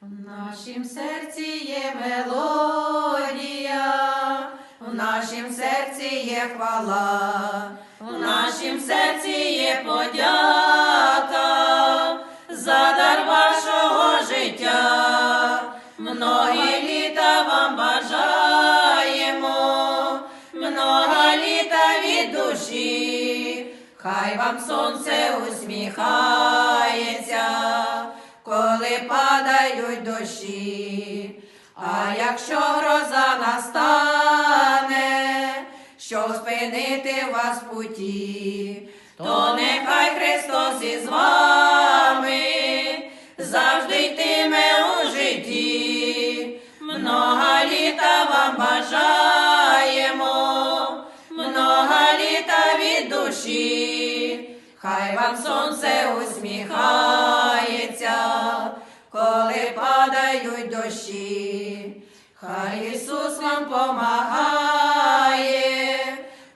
В нашім серці є мелодія, в нашім серці є хвала, в нашім серці є подяка за дар вашого життя. Многі літа вам бажаємо, много літа від душі, хай вам сонце усміхається, коли падають дощі. А якщо гроза настане, щоб спинити вас в путі, то нехай Христос із вами завжди йтиме у житті. Много літа вам бажаємо, много літа від душі, хай вам сонце усміхається, падають дощі, хай Ісус вам помагає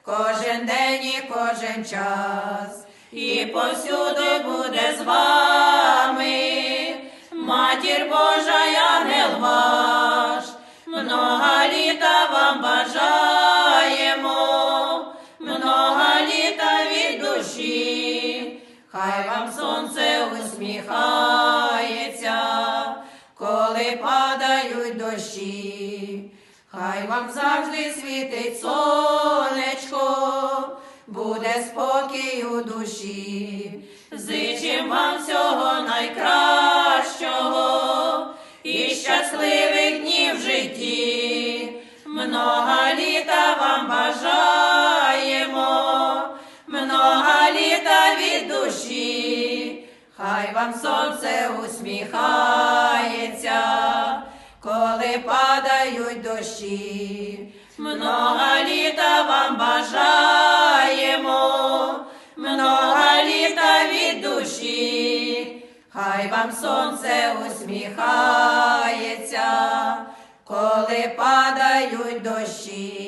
кожен день і кожен час, і повсюди буде з вами, матір Божа, й ангел ваш, много літа вам бажаємо, много літа від душі, хай вам сонце усміхається, падають дощі. Хай вам завжди світить сонечко, буде спокій у душі, зичим вам всього найкращого і щасливих днів в житті. Много хай вам сонце усміхається коли падають дощі. Много літа вам бажаємо, много літа від душі, хай вам сонце усміхається, коли падають дощі.